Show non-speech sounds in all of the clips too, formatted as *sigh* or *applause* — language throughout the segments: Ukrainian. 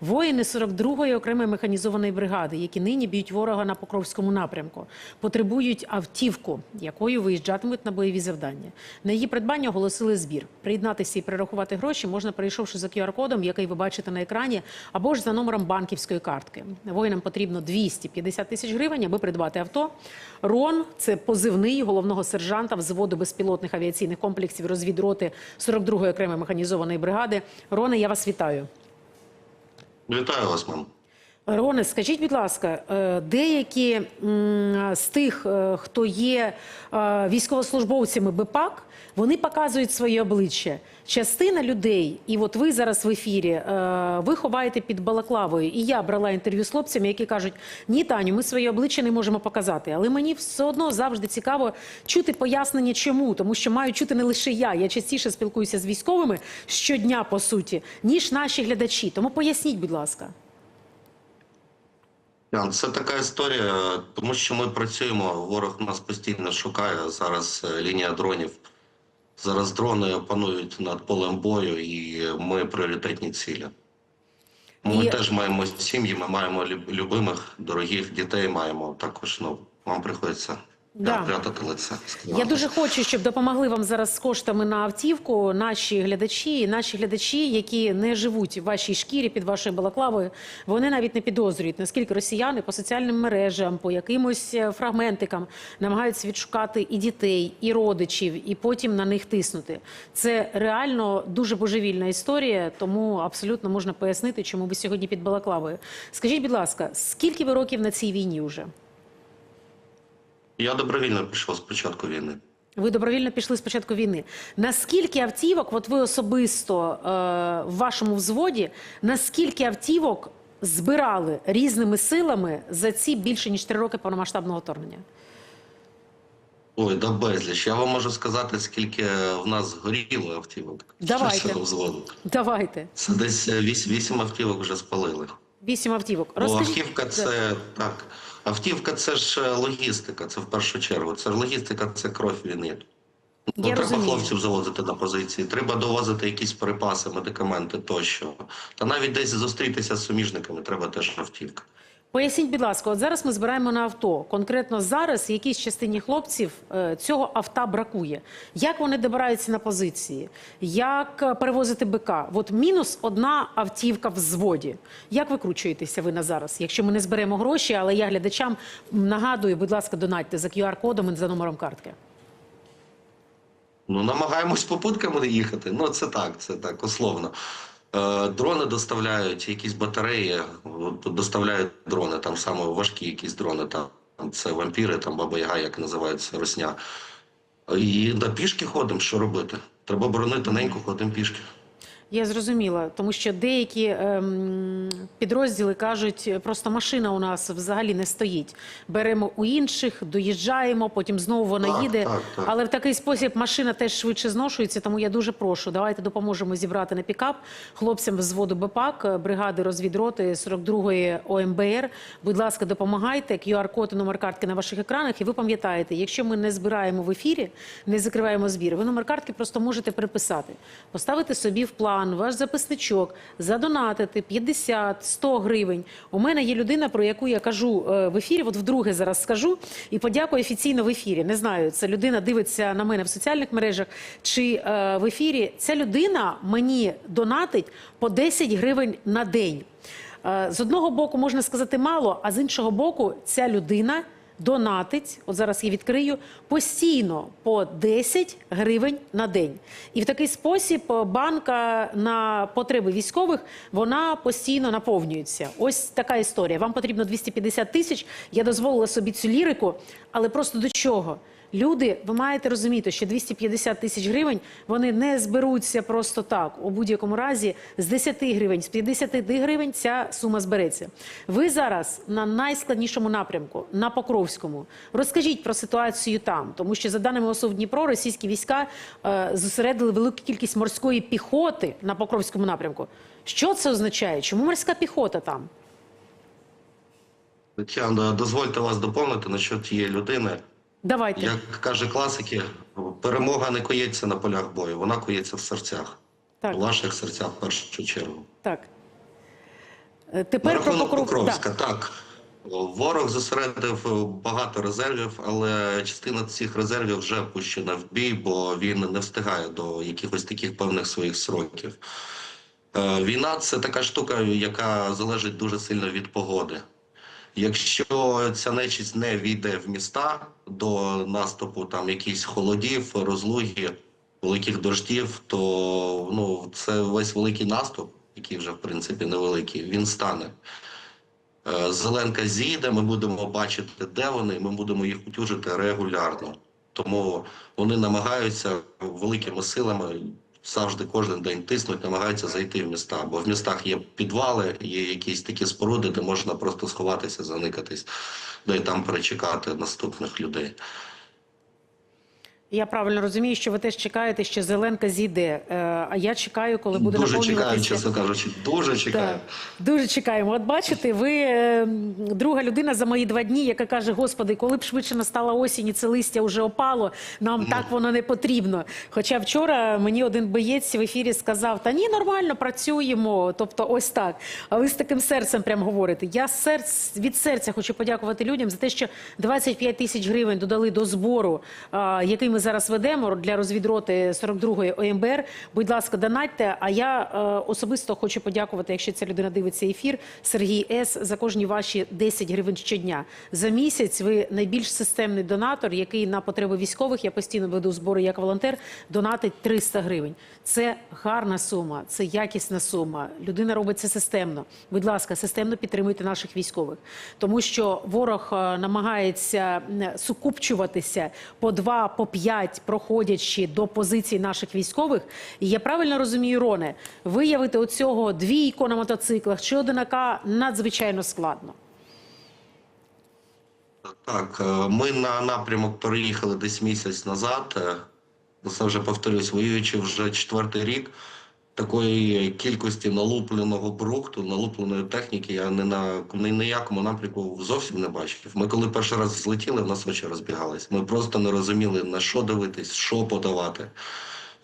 Воїни 42-ї окремої механізованої бригади, які нині б'ють ворога на Покровському напрямку, потребують автівку, якою виїжджатимуть на бойові завдання. На її придбання оголосили збір. Приєднатися і перерахувати гроші можна, перейшовши за QR-кодом, який ви бачите на екрані, або ж за номером банківської картки. Воїнам потрібно 250 тисяч гривень, аби придбати авто. Рон це позивний головного сержанта взводу безпілотних авіаційних комплексів розвідроти 42-ї окремої механізованої бригади. Роне, я вас вітаю. Вітаю вас, мам. Роне, скажіть, будь ласка, е, деякі з тих, е, хто є е, військовослужбовцями БПАК, вони показують своє обличчя. Частина людей, і от ви зараз в ефірі, ви ховаєте під балаклавою. І я брала інтерв'ю з хлопцями, які кажуть: ні, Таню, ми своє обличчя не можемо показати. Але мені все одно завжди цікаво чути пояснення, чому, тому що маю чути не лише я. Я частіше спілкуюся з військовими щодня, по суті, ніж наші глядачі. Тому поясніть, будь ласка. Це така історія, тому що ми працюємо. Ворог нас постійно шукає. Зараз е, лінія дронів. Зараз дрони панують над полем бою, і ми пріоритетні цілі. Ми І- теж маємо сім'ї, ми маємо любимих, дорогих дітей. Маємо також. Ну вам приходиться Да. прятати лице. Я дуже хочу, щоб допомогли вам зараз з коштами на автівку наші глядачі, наші глядачі, які не живуть в вашій шкірі під вашою балаклавою. Вони навіть не підозрюють, наскільки росіяни по соціальним мережам, по якимось е, фрагментикам намагаються відшукати і дітей, і родичів, і потім на них тиснути. Це реально дуже божевільна історія, тому абсолютно можна пояснити, чому ви сьогодні під балаклавою. Скажіть, будь ласка, скільки ви років на цій війні вже? Я добровільно пішов з початку війни. Ви добровільно пішли з початку війни. Наскільки автівок, от ви особисто е, в вашому взводі, наскільки автівок збирали різними силами за ці більше ніж три роки повномасштабного вторгнення? Ой, да безліч. Я вам можу сказати, скільки в нас згоріло автівок. Давайте. Взводу. Давайте Це десь е, вісім автівок вже спалили. вісім автівок. Бо автівка це так. Автівка це ж е, логістика, це в першу чергу. Це ж логістика, це кров війни. Ну, треба розумію. хлопців завозити на позиції, треба довозити якісь припаси, медикаменти тощо. Та навіть десь зустрітися з суміжниками треба теж автівка. Поясніть, будь ласка, от зараз ми збираємо на авто. Конкретно зараз якійсь частині хлопців е, цього авто бракує. Як вони добираються на позиції? Як е, перевозити БК? От мінус одна автівка в зводі. Як викручуєтеся ви на зараз? Якщо ми не зберемо гроші, але я глядачам нагадую, будь ласка, донатьте за QR-кодом і за номером картки. Ну, намагаємось попутками їхати. Ну, це так, це так, условно. Е, дрони доставляють, якісь батареї, доставляють дрони, там саме важкі якісь дрони, там це вампіри, там баба Яга, як називається, росня. І на пішки ходимо, що робити? Треба боронити тоненько, ходимо пішки. Я зрозуміла, тому що деякі ем, підрозділи кажуть, просто машина у нас взагалі не стоїть. Беремо у інших, доїжджаємо, потім знову вона Так, їде. так, так. Але в такий спосіб машина теж швидше зношується. Тому я дуже прошу, давайте допоможемо зібрати на пікап хлопцям з взводу БПАК, е, бригади розвідроти 42-ї ОМБР. Будь ласка, допомагайте. QR-код і номер картки на ваших екранах. І ви пам'ятаєте, якщо ми не збираємо в ефірі, не закриваємо збір, ви номер картки просто можете переписати, поставити собі в план ваш записничок, задонатити 50-100 гривень. У мене є людина, про яку я кажу е, в ефірі. От вдруге зараз скажу і подякую офіційно в ефірі. Не знаю, ця людина дивиться на мене в соціальних мережах чи е, в ефірі. Ця людина мені донатить по 10 гривень на день. Е, З одного боку можна сказати мало, а з іншого боку, ця людина донатить, от зараз я відкрию, постійно по 10 гривень на день. І в такий спосіб е, банка на потреби військових вона постійно наповнюється. Ось така історія. Вам потрібно 250 тисяч. Я дозволила собі цю лірику, але просто до чого? Люди, ви маєте розуміти, що 250 тисяч гривень вони не зберуться просто так. У будь-якому разі з 10 гривень, з 50 гривень ця сума збереться. Ви зараз на найскладнішому напрямку, на Покровському. Розкажіть про ситуацію там, тому що за даними ОСУВ Дніпро, російські війська е, зосередили велику кількість морської піхоти на Покровському напрямку. Що це означає? Чому морська піхота там? Тетяна, дозвольте вас доповнити насчет тієї людини. Давайте. Як каже класики, перемога не коїться на полях бою, вона коїться в серцях. Так. У ваших серцях в першу чергу. Так. Е, Тепер про Покров... Покровська, так. Ворог зосередив е, багато резервів, але частина цих резервів вже пущена в бій, бо він не встигає до якихось таких певних своїх сроків. Е, Війна це така штука, яка залежить дуже сильно від погоди. Якщо ця нечість не війде в міста до наступу там якихось холодів, розлуги, великих дождів, то ну, це весь великий наступ, який вже в принципі невеликий, він стане. Е, Зеленка зійде, ми будемо бачити, де вони, ми будемо їх утюжити регулярно. Тому вони намагаються великими силами завжди кожен день тиснуть, намагаються зайти в міста. Бо в містах є підвали, є якісь такі споруди, де можна просто сховатися, заникатись, де й там перечекати наступних людей. Я правильно розумію, що ви теж чекаєте, що Зеленка зійде. Е, А я чекаю, коли буде дуже чекаю, чесно кажучи, дуже чекаю. Так, дуже чекаємо. От бачите, ви е, друга людина за мої два дні, яка каже: Господи, коли б швидше настала осінь і це листя вже опало, нам так воно не потрібно. Хоча вчора мені один боєць в ефірі сказав: Та ні, нормально працюємо. Тобто, ось так. А ви з таким серцем прям говорите. Я серць від серця хочу подякувати людям за те, що 25 тисяч гривень додали до збору, а, який ми зараз ведемо для розвідроти 42-ї ОМБР. Будь ласка, донатьте. А я е, особисто хочу подякувати, якщо ця людина дивиться ефір, Сергій С. за кожні ваші 10 гривень щодня. За місяць ви найбільш системний донатор, який на потреби військових, я постійно веду збори як волонтер, донатить 300 гривень. Це гарна сума, це якісна сума. Людина робить це системно. Будь ласка, системно підтримуйте наших військових, тому що ворог е, намагається сукупчуватися по два, по п'ять, проходячи до позицій наших військових. І я правильно розумію, Роне, виявити оцього двійко на мотоциклах чи одинака надзвичайно складно. Так, е, ми на напрямок переїхали десь місяць назад. Е, Це вже повторюсь, воюючи вже четвертий рік. Такої кількості налупленого брухту, налупленої техніки я не на ні на якому напрямку зовсім не бачив. Ми коли перший раз злетіли, в нас очі розбігались. Ми просто не розуміли на що дивитись, що подавати.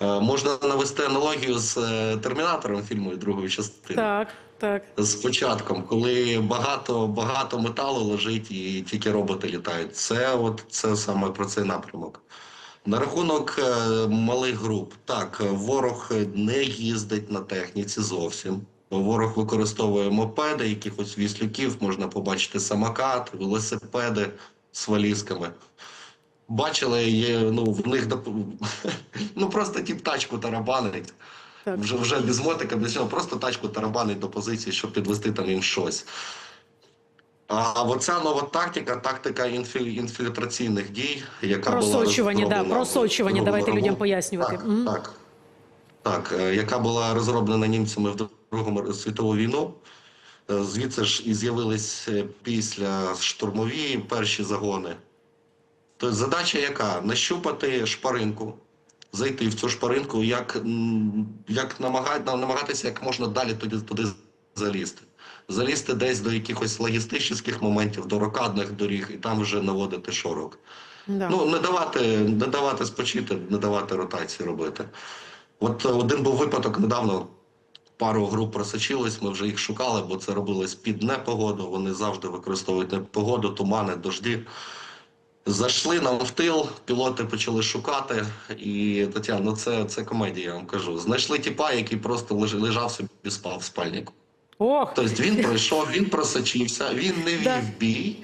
Е, Можна навести аналогію з е, термінатором фільму другої частини Так, так. з початком, коли багато багато металу лежить і тільки роботи літають. Це от це саме про цей напрямок. На рахунок е, малих груп, так е, ворог не їздить на техніці зовсім. Ворог використовує мопеди, якихось віслюків, можна побачити самокат, велосипеди з валізками. Бачили, є, ну в них доп- *laughs* ну просто тіп тачку тарабанить. Так. Вже вже без мотика, без цього, просто тачку тарабанить до позиції, щоб підвести там їм щось. А оця нова тактика, тактика інфільтраційних дій, яка Просочування, була да, просочування, давайте людям пояснювати. Так, Мгм. так, так, е, яка була розроблена німцями в Другу світову війну. Е, Звідси ж і з'явились після штурмові перші загони. Тобто задача яка? Нащупати шпаринку, зайти в цю шпаринку, як, як намагати, намагатися як можна далі туди, туди залізти. Залізти десь до якихось логістичних моментів, до рокадних доріг, і там вже наводити шорок. Да. Ну, не давати, не давати спочити, не давати ротації робити. От е, один був випадок недавно. Пару груп просочилось, ми вже їх шукали, бо це робилось під непогоду. Вони завжди використовують непогоду, тумани, дожді. Зайшли нам в тил, пілоти почали шукати. І Тетяна, ну це, це комедія, я вам кажу. Знайшли тіпа, який просто лежав собі спав в спальнику. Ох, Тобто він пройшов, він просочився, він не вів Да. бій.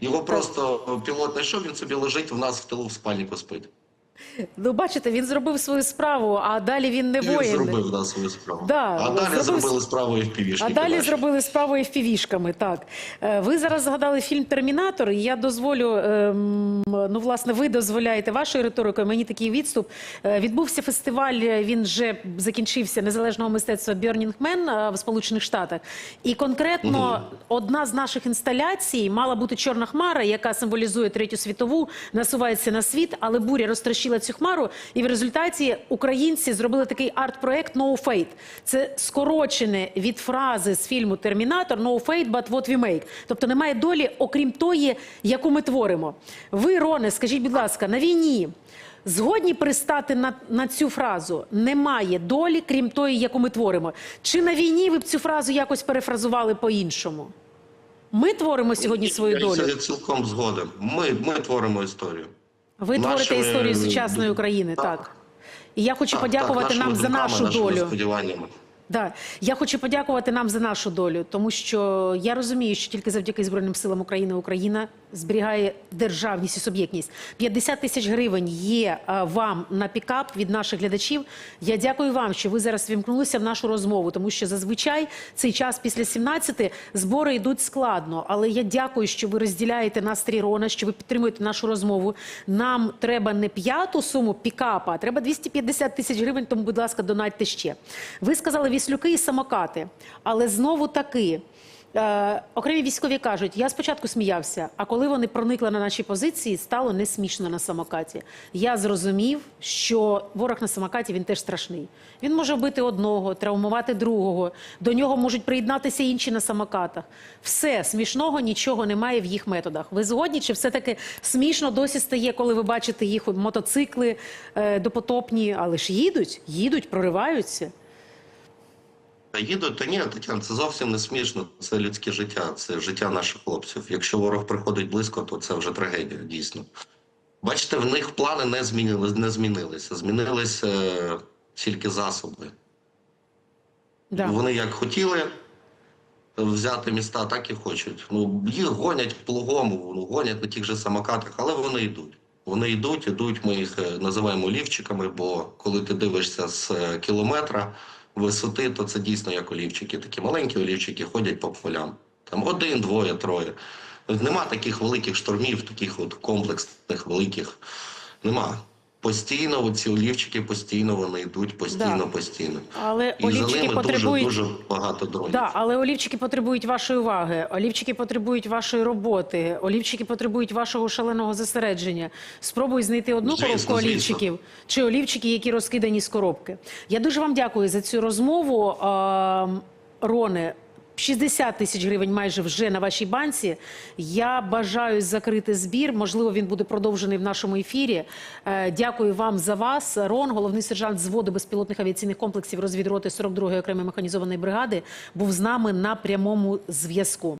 Його просто пілот знайшов, він собі лежить в нас в тилу в спальнику спить. Ну бачите, він зробив свою справу, а далі він не Він зробив да, свою справу. Да, а далі зробив- зробили справу і в півішки. А далі зробили справу і впівішками. Так Е, ви зараз згадали фільм Термінатор. і Я дозволю. ем, Ну, власне, ви дозволяєте вашою риторикою. Мені такий відступ. Е, Відбувся фестиваль. Він вже закінчився незалежного мистецтва Man е, в Сполучених Штатах. І конкретно одна з наших інсталяцій мала бути чорна хмара, яка символізує третю світову, насувається на світ, але буря розтрощила цю хмару. І в результаті українці зробили такий арт-проект No Fate. Це скорочене від фрази з фільму Термінатор No Fate, but what we make. Тобто немає долі, окрім тої, яку ми творимо. Ви, Роне, скажіть, будь ласка, на війні. Згодні пристати на, на цю фразу немає долі, крім тої, яку ми творимо. Чи на війні ви б цю фразу якось перефразували по-іншому? Ми творимо сьогодні свою долю. це цілком згоден. Ми, ми творимо історію. Ви творите Нашими, історію сучасної України, так. так. І я хочу Так, подякувати так, нам за нашу долю. сподіваннями. Да. Я хочу подякувати нам за нашу долю, тому що я розумію, що тільки завдяки Збройним силам України Україна зберігає державність і суб'єктність. 50 тисяч гривень є вам на пікап від наших глядачів. Я дякую вам, що ви зараз вімкнулися в нашу розмову, тому що зазвичай цей час після 17 збори йдуть складно. Але я дякую, що ви розділяєте настрій Рона, що ви підтримуєте нашу розмову. Нам треба не п'яту суму пікапа, а треба 250 тисяч гривень. Тому, будь ласка, донатьте ще. Ви сказали віслюки і самокати, але знову таки. Е, окремі військові кажуть, я спочатку сміявся, а коли вони проникли на наші позиції, стало не смішно на самокаті. Я зрозумів, що ворог на самокаті він теж страшний. Він може вбити одного, травмувати другого. До нього можуть приєднатися інші на самокатах. Все смішного нічого немає в їх методах. Ви згодні? Чи все таки смішно досі стає, коли ви бачите їх мотоцикли е, допотопні, але ж їдуть, їдуть, прориваються. Їдуть, та ні, Тетяна, це зовсім не смішно. Це людське життя, це життя наших хлопців. Якщо ворог приходить близько, то це вже трагедія, дійсно. Бачите, в них плани не змінились, не змінилися. Змінилися е, тільки засоби. Да. Вони як хотіли взяти міста, так і хочуть. Ну, їх гонять плугом, ну, гонять на тих же самокатах, але вони йдуть. Вони йдуть, йдуть, ми їх е, називаємо лівчиками, бо коли ти дивишся з е, кілометра висоти, то це дійсно як олівчики. Такі маленькі олівчики ходять по полям. Там один, двоє, троє. Нема таких великих штормів, таких от комплексних, великих. Нема. Постійно ці олівчики постійно вони йдуть, постійно, Да. постійно. Але І за олівчики ними потребують дуже, дуже багато дронів. Да, але олівчики потребують вашої уваги, олівчики потребують вашої роботи, олівчики потребують вашого шаленого зосередження. Спробуй знайти одну Звісно, коробку звісно. олівчиків чи олівчики, які розкидані з коробки. Я дуже вам дякую за цю розмову. А, Роне, 60 тисяч гривень майже вже на вашій банці. Я бажаю закрити збір. Можливо, він буде продовжений в нашому ефірі. Е, Дякую вам за вас. Рон, головний сержант зводу безпілотних авіаційних комплексів розвідроти 42-ї окремої механізованої бригади, був з нами на прямому зв'язку.